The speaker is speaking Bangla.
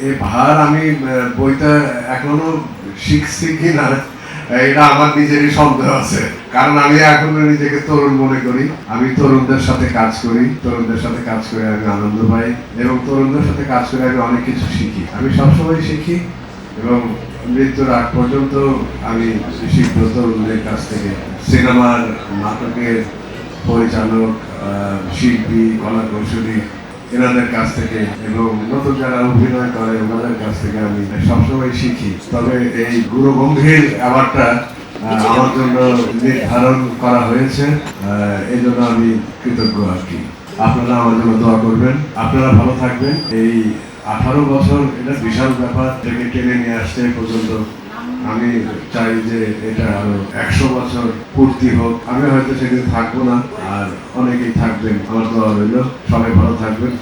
এ ভার আমি বইটা এখনও শিখছি কি না। এটা আমার নিজেরই সন্দেহ আছে। কারণ আমি এখনও নিজেকে তরুণ মনে করি। আমি তরুণদের সাথে কাজ করি। তরুণদের সাথে কাজ করে আমি আনন্দ পাই। এবং তরুণদের সাথে কাজ করে আমি অনেক কিছু শিখি। আমি সবসময় শিখি এবং মৃত্যুর আগ পর্যন্ত আমি শিখব তরুণদের কাছ থেকে। সিনেমার নাটকের পরিচালক শিল্পী কলা কৌশলী এনাদের কাছ থেকে এবং নতুন যারা অভিনয় করে, ওনাদের কাছ থেকে আমি সবসময় শিখি। তবে এই গুরু গম্ভীর অ্যাওয়ার্ডটা আমার জন্য নির্ধারণ করা হয়েছে। এই জন্য আমি কৃতজ্ঞ আর কি। আপনারা আমার জন্য দোয়া করবেন। আপনারা ভালো থাকবেন। এই আঠারো বছর এটা বিশাল ব্যাপার থেকে টেনে নিয়ে আসতে পর্যন্ত আমি চাই যে এটা আরও একশো বছর পূর্তি হোক। আমি হয়তো সেদিন থাকব না, আর অনেকেই থাকবেন। আমার দোয়া রইল। সবাই ভালো থাকবেন।